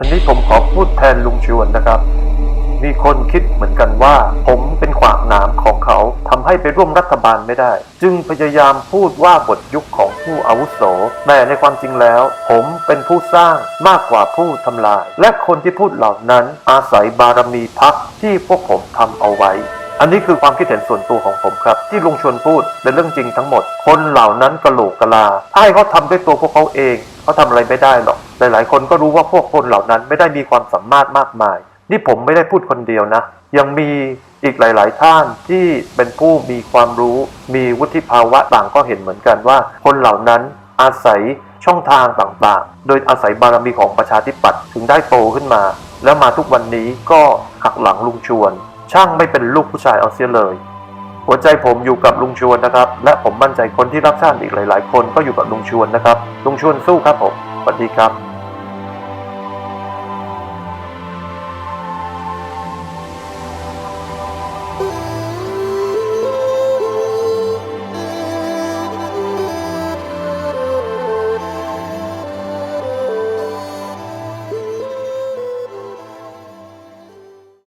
อันนี้ผมขอพูดแทนลุงชวนนะครับ มีคนคิดเหมือนกันว่า ผมเป็นขวากหนามของเขาทำให้ไปร่วมรัฐบาลไม่ได้ จึงพยายามพูดว่าบทยุคของผู้อาวุโสแต่ในความจริงแล้ว ผมเป็นผู้สร้างมากกว่าผู้ทำลาย และคนที่พูดเหล่านั้นอาศัยบารมีพักที่พวกผมทำเอาไว้อันนี้คือความคิดเห็นส่วนตัวของผมครับ ที่ลุงชวนพูดเป็นเรื่องจริงทั้งหมด คนเหล่านั้นกระโหลกกะลาถ้าให้เขาทำด้วยตัวพวกเขาเองเขาทำอะไรไม่ได้หรอก หลายๆ คนก็รู้ว่าพวกคนเหล่านั้นไม่ได้มีความสามารถมากมาย นี่ผมไม่ได้พูดคนเดียวนะ ยังมีอีกหลาย ๆ ท่านที่เป็นผู้มีความรู้ มีวุฒิภาวะต่างก็เห็นเหมือนกันว่า คนเหล่านั้นอาศัยช่องทางต่างๆ โดยอาศัยบารมีของประชาธิปัตย์ถึงได้โตขึ้นมา แล้วมาทุกวันนี้ก็หักหลังลุงชวน ช่างไม่เป็นลูกผู้ชายเอาเสียเลยหัวใจผมอยู่กับลุงชวนนะครับ และผมมั่นใจคนที่รักชาติอีกหลาย ๆ คนก็อยู่กับลุงชวนนะครับ ลุงชวนสู้ครับผม วัสดีครับ